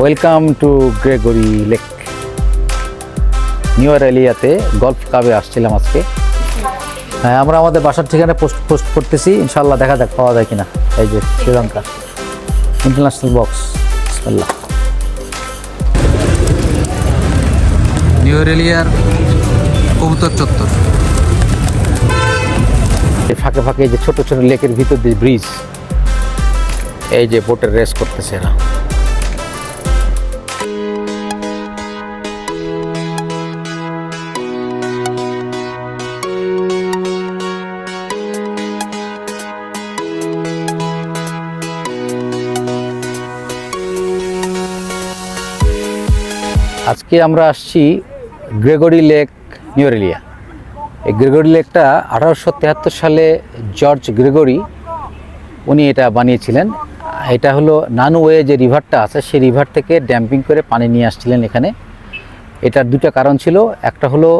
Welcome to Gregory lake new এলিয়াতে golf কাবে আসছিলাম আজকে। হ্যাঁ আমরা আমাদের বাসার ঠিকানা পোস্ট পোস্ট করতেছি। ইনশাল্লাহ দেখা যাক পাওয়া যায় কিনা। এই যে শ্রীলঙ্কা। ইন্টারন্যাশনাল বক্স বিসমিল্লাহ। নিউ রেলিয়ার কবুতর চত্বর। এই ফাঁকে ফাঁকে যে ছোট ছোট লেকের ভিতর দিয়ে ব্রিজ। এই যে বোটের রেস করতেছে এরা। আজকে আমরা আসছি গ্রেগরি লেক, নিউরেলিয়া। এই গ্রেগরি লেকটা আঠারোশো তেহাত্তর সালে জর্জ গ্রেগরি, উনি এটা বানিয়েছিলেন। এটা হলো নানুওয়ে যে রিভারটা আছে, সেই রিভার থেকে ড্যাম্পিং করে পানি নিয়ে আসছিলেন এখানে। এটার দুটো কারণ ছিল, একটা হলো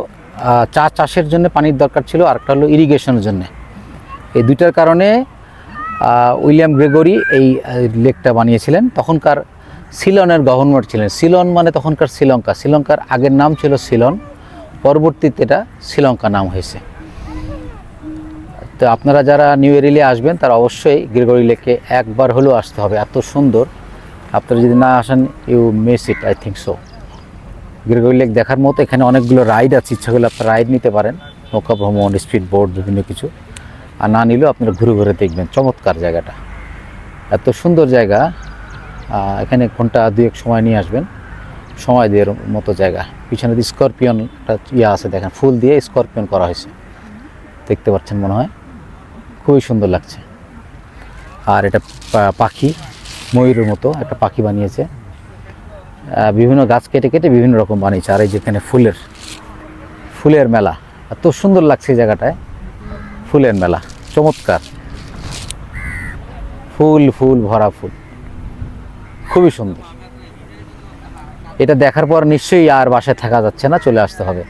চা চাষের জন্য পানির দরকার ছিল আরেকটা হলো ইরিগেশনের জন্য। এই দুইটার কারণে উইলিয়াম গ্রেগরি এই লেকটা বানিয়েছিলেন। তখনকার সিলনের গভর্নর ছিলেন। সিলন মানে তখনকার শ্রীলঙ্কা। শ্রীলঙ্কার আগের নাম ছিল সিলন, পরবর্তীতে এটা শ্রীলঙ্কা নাম হয়েছে। তো আপনারা যারা নিউ এরিলে আসবেন, তারা অবশ্যই গ্রেগরি লেকে একবার হলেও আসতে হবে। এত সুন্দর। আপনারা যদি না আসেন you miss it I think so Gregory lake দেখার মতো এখানে অনেকগুলো রাইড আছে। ইচ্ছা করলে আপনারা রাইড নিতে পারেন। নৌকা ভ্রমণ, স্পিড বোর্ড বিভিন্ন কিছু। আর না নিলেও আপনারা ঘুরে ঘুরে দেখবেন। চমৎকার জায়গাটা। এত সুন্দর জায়গা। এখানে ঘণ্টা দুয়েক সময় নিয়ে আসবেন। সময় দেওয়ার মতো জায়গা। পিছনে দিয়ে স্করপিয়ন একটা ইয়ে আছে, দেখেন, ফুল দিয়ে স্করপিয়ন করা হয়েছে। দেখতে পাচ্ছেন মনে হয়? খুবই সুন্দর লাগছে। আর এটা পাখি, ময়ূরের মতো একটা পাখি বানিয়েছে। বিভিন্ন গাছ কেটে কেটে বিভিন্ন রকম বানিয়েছে। আর এই যেখানে ফুলের ফুলের মেলা, এত সুন্দর লাগছে এই জায়গাটায়। ফুলের মেলা, চমৎকার। ফুল ফুল, ভরা ফুল। খুবই সুন্দর। এটা দেখার পর নিশ্চয়ই আর বাসায় থাকা যাচ্ছে না, চলে আসতে হবে।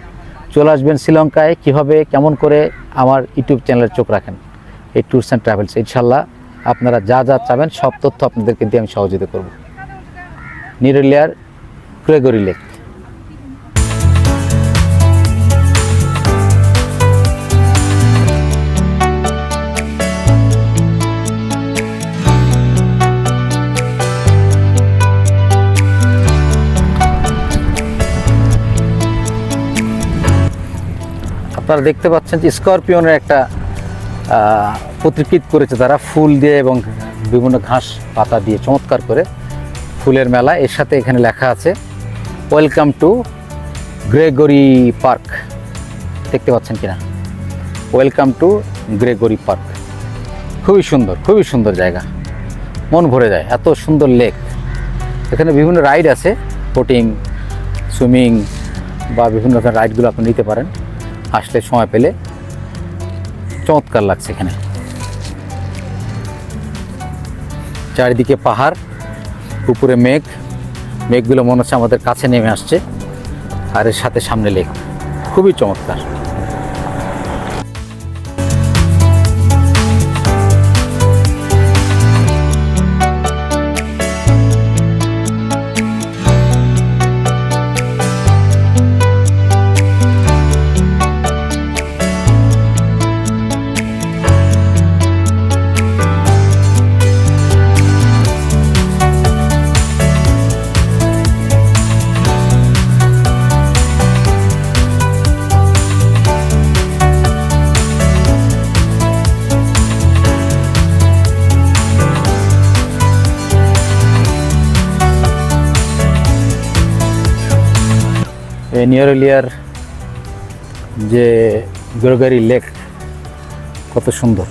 চলে আসবেন শ্রীলঙ্কায়, কীভাবে, কেমন করে আমার ইউটিউব চ্যানেলের চোখ রাখেন? এই ট্যুরস অ্যান্ড ট্রাভেলস ইনশাল্লাহ আপনারা যা যা চাবেন, সব তথ্য আপনাদেরকে দিয়ে আমি সহযোগিতা করব। নিরলিয়ার ক্রেগরি লেক। আপনারা দেখতে পাচ্ছেন যে স্করপিয়নের একটা প্রতিকৃত করেছে তারা ফুল দিয়ে এবং বিভিন্ন ঘাস পাতা দিয়ে চমৎকার করে ফুলের মেলা। এর সাথে এখানে লেখা আছে ওয়েলকাম টু গ্রেগরি পার্ক দেখতে পাচ্ছেন কিনা? ওয়েলকাম টু গ্রেগরি পার্ক খুবই সুন্দর খুবই সুন্দর জায়গা। মন ভরে যায়, এত সুন্দর লেক। এখানে বিভিন্ন রাইড আছে, বোটিং, সুইমিং বা বিভিন্ন রকমের রাইডগুলো আপনি নিতে পারেন। আসলে সময় পেলে চমৎকার লাগছে এখানে। চারিদিকে পাহাড়, উপরে মেঘ, মেঘগুলো মনে হচ্ছে আমাদের কাছে নেমে আসছে, আর এর সাথে সামনে লেক। খুবই চমৎকার। নিয়ারলিয়ার যে গোরগারি লেক কত সুন্দর।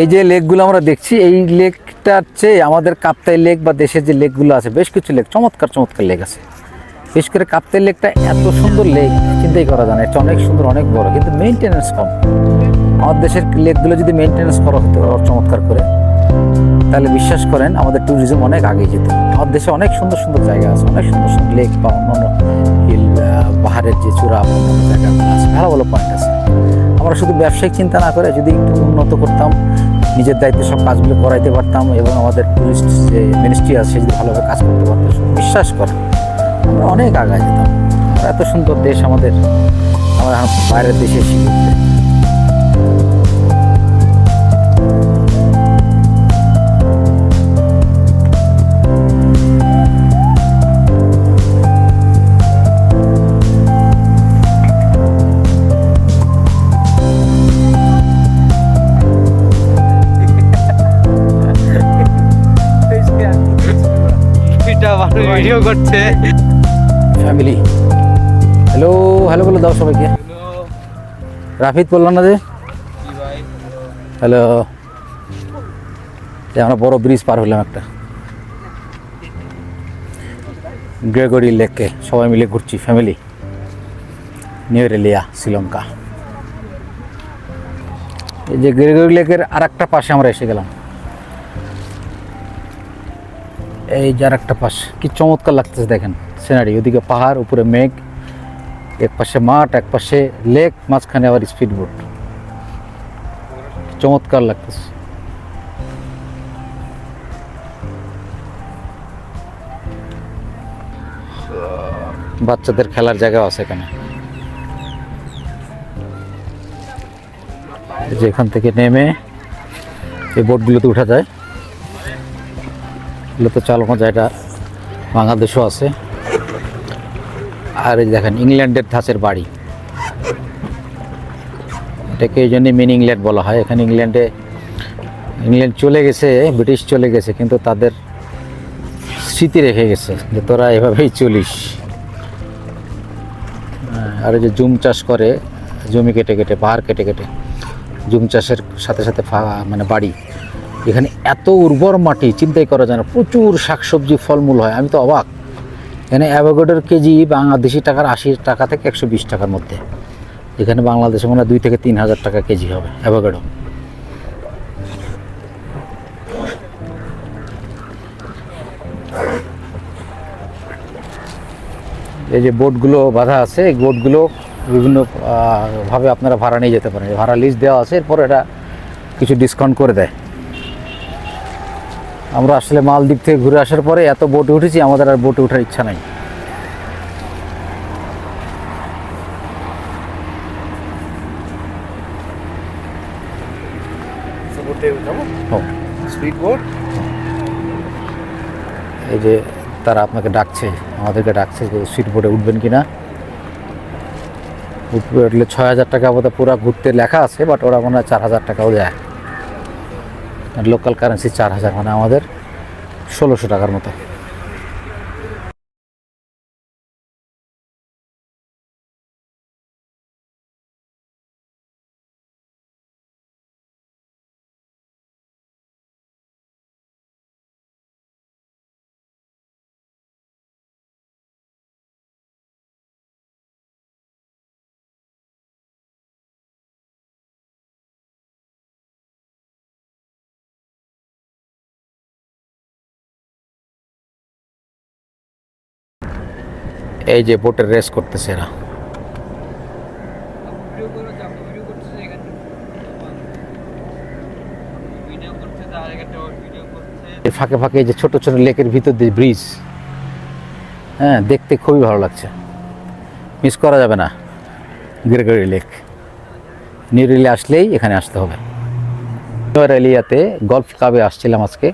এই যে লেকগুলো আমরা দেখছি, এই লেকটার চেয়ে আমাদের কাপ্তাই লেক বা দেশের যে লেকগুলো আছে, বেশ কিছু লেক, চমৎকার চমৎকার লেক আছে। বিশেষ করে কাপ্তাই লেকটা এত সুন্দর লেক, চিন্তাই করা যায় না, এটা অনেক সুন্দর, অনেক বড়, কিন্তু মেনটেন্যান্স কম। আমাদের দেশের লেকগুলো যদি মেনটেন্যান্স করা হতো চমৎকার করে, তাহলে বিশ্বাস করেন, আমাদের ট্যুরিজম অনেক আগে যেত। আমাদের দেশে অনেক সুন্দর সুন্দর জায়গা আছে, অনেক সুন্দর সুন্দর লেক বা অন্যান্য হিল পাহাড়ের যে চূড়া অন্যান্য জায়গাগুলো আছে, ভালো ভালো পয়েন্ট আছে। আমরা শুধু ব্যবসায়িক চিন্তা না করে যদি একটু উন্নত করতাম, নিজের দায়িত্বে সব কাজগুলো করাইতে পারতাম এবং আমাদের টুরিস্ট যে মিনিস্ট্রি আছে যদি ভালোভাবে কাজ করতে পারতো। বিশ্বাস করে, আমরা অনেক আগায় যেতাম। এত সুন্দর দেশ আমাদের, আমরা বাইরের দেশে এসে করছে। ফ্যামিলি হ্যালো হ্যালো বলে দাও সবাইকে। রাফিদ বললাম না যে? হ্যালো আমরা বড় ব্রিজ পার হলাম একটা। গ্রেগরি লেককে সবাই মিলে ঘুরছি ফ্যামিলি নিউ রেলিয়া শ্রীলঙ্কা এই যে গ্রেগরি লেকের আর একটা পাশে আমরা এসে গেলাম। এই যার একটা পাশ। কি চমৎকার লাগতেছে দেখেন সিনারি ওদিকে পাহাড়, উপরে মেঘ, এক পাশে মাঠ, এক পাশে লেক মাঝখানে আবার স্পিড বোট চমৎকার লাগতেছে। বাচ্চাদের খেলার জায়গা আছে এখানে। এই যে এখান থেকে নেমে এই বোটগুলোতে উঠা যায়। এগুলো তো চালানো যায়, এটা বাংলাদেশও আছে। আর এই দেখেন, ইংল্যান্ডের ধাঁচের বাড়ি। এটাকে এই জন্যই মিনি ইংল্যান্ড বলা হয়। এখানে ইংল্যান্ডে, ইংল্যান্ড চলে গেছে, ব্রিটিশ চলে গেছে, কিন্তু তাদের স্মৃতি রেখে গেছে, যে তোরা এভাবেই চলিস। আর যে জুম চাষ করে, জমি কেটে কেটে, পাহাড় কেটে কেটে, জুম চাষের সাথে সাথে মানে বাড়ি। এখানে এত উর্বর মাটি, চিন্তাই করা যায় না, প্রচুর শাকসবজি, ফলমূল হয়, আমি তো অবাক। এখানে অ্যাভোগাডোর কেজি বাংলাদেশি টাকার আশি টাকা থেকে একশো বিশ টাকার মধ্যে। এখানে বাংলাদেশে মনে হয় দুই থেকে তিন হাজার টাকা কেজি হবে, অ্যাভোগাডো। এই যে বোটগুলো বাঁধা আছে, এই বোটগুলো বিভিন্ন ভাবে আপনারা ভাড়া নিয়ে যেতে পারেন। ভাড়া লিস্ট দেওয়া আছে, এরপর এটা কিছু ডিসকাউন্ট করে দেয়। আমরা আসলে মালদ্বীপ থেকে ঘুরে আসার পরে এত বোটে উঠেছি, আমাদের আর বোটে ওঠার ইচ্ছা নাই। বোট এই যে তারা আপনাকে ডাকছে, আমাদেরকে ডাকছে যে সিট বোর্ডে উঠবেন কি না উঠবে উঠলে ছয় হাজার টাকা বোধহয় পুরো ঘুরতে লেখা আছে বাট ওরা মনে হয় চার হাজার টাকাও দেয়। লোকাল কারেন্সি চার হাজার মানে আমাদের ষোলোশো টাকার মতো। এই যে বোটের রেস করতেছে এরা। ফাঁকে ফাঁকে যে ছোট ছোট লেকের ভিতর দিয়ে ব্রিজ। হ্যাঁ দেখতে খুবই ভালো লাগছে। মিস করা যাবে না। Gregory lake. নিউরেলি আসলেই এখানে আসতে হবে। নিউরেলিয়াতে গল্ফ ক্লাবে আসছিলাম আজকে।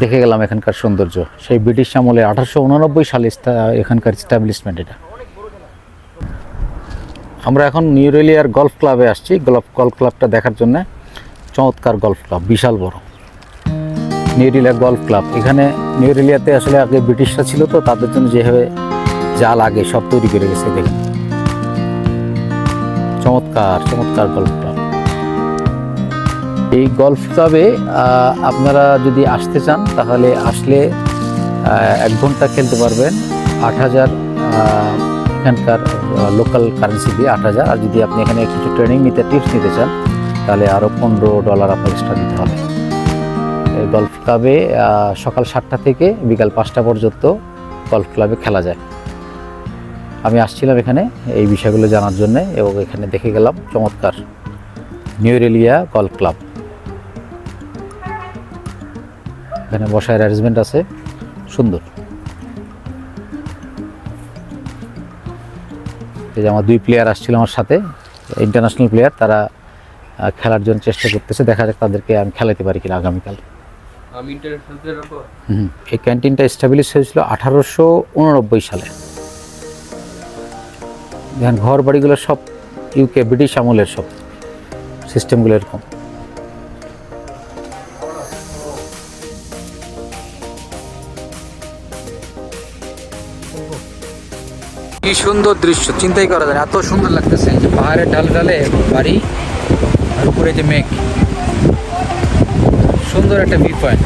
দেখে গেলাম এখানকার সৌন্দর্য। সেই ব্রিটিশ আমলে আঠারোশো উনানব্বই সালে এখানকার স্ট্যাবলিশমেন্ট এটা। আমরা এখন নিউরেলিয়ার গল্ফ ক্লাবে আসছি। গল্ফ গল্ফ ক্লাবটা দেখার জন্য চমৎকার গল্ফ ক্লাব বিশাল বড়। নিউরেলিয়া গল্ফ ক্লাব এখানে নিউরেলিয়াতে আসলে আগে ব্রিটিশরা ছিল তো, তাদের জন্য যেভাবে যা লাগে সব তৈরি করে গেছে, দেখেন। চমৎকার চমৎকার গল্ফ ক্লাব এই গলফ ক্লাবে আপনারা যদি আসতে চান, তাহলে আসলে এক ঘণ্টা খেলতে পারবেন। আট হাজার এখানকার লোকাল কারেন্সি দিয়ে আট হাজার। আর যদি আপনি এখানে কিছু ট্রেনিং নিতে টিপস নিতে চান, তাহলে আরও পনেরো ডলার আপনার এক্সট্রা দিতে হবে। এই গলফ ক্লাবে সকাল সাতটা থেকে বিকাল পাঁচটা পর্যন্ত গলফ ক্লাবে খেলা যায়। আমি আসছিলাম এখানে এই বিষয়গুলো জানার জন্য এবং এখানে দেখে গেলাম, চমৎকার। Nuwara Eliya golf club. এখানে বসার অ্যারেঞ্জমেন্ট আছে। সুন্দর। এই যে আমার দুই প্লেয়ার আসছিল আমার সাথে ইন্টারন্যাশনাল প্লেয়ার তারা খেলার জন্য চেষ্টা করতেছে। দেখা যাক তাদেরকে আমি খেলাতে পারি কিনা আগামীকাল। হুম, এই ক্যান্টিনটা এস্টাবলিশ হয়েছিল আঠারোশো উননব্বই সালে। দেখেন ঘর বাড়িগুলো সব ইউকে ব্রিটিশ আমলের সব। সিস্টেমগুলো এরকম। কি সুন্দর দৃশ্য, চিন্তাই করা যায় এত সুন্দর লাগতেছে। যে পাহাড়ের ডাল ঢালে বাড়ি, আর উপরে যে মেঘ। সুন্দর একটা ভিউ পয়েন্ট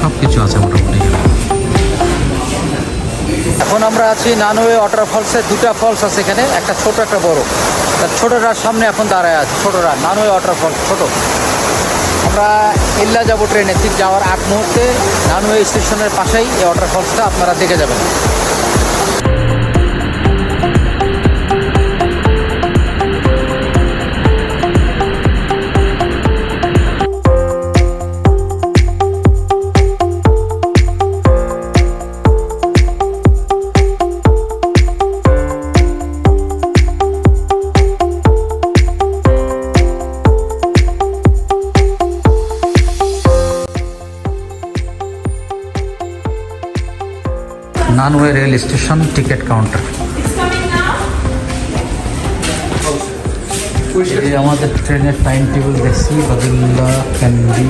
সব কিছু আছে এখন আমরা আছি নানওয়ে ওয়াটার ফলসে দুটা ফলস আছে এখানে, একটা ছোট, একটা বড়। ছোটটার সামনে এখন দাঁড়ায় আছে, ছোটরা নানওয়ে ওয়াটার ফলস ছোট। আমরা এল্লা যাব ট্রেনে ঠিক যাওয়ার আগ মুহূর্তে নানওয়ে স্টেশনের পাশেই এই ওয়াটার ফলসটা আপনারা দেখে যাবেন। Nanu Oya rail station ticket counter. আমাদের ট্রেনের টাইম টেবিল দেখছি বাদুল্লাহ ক্যান্ডি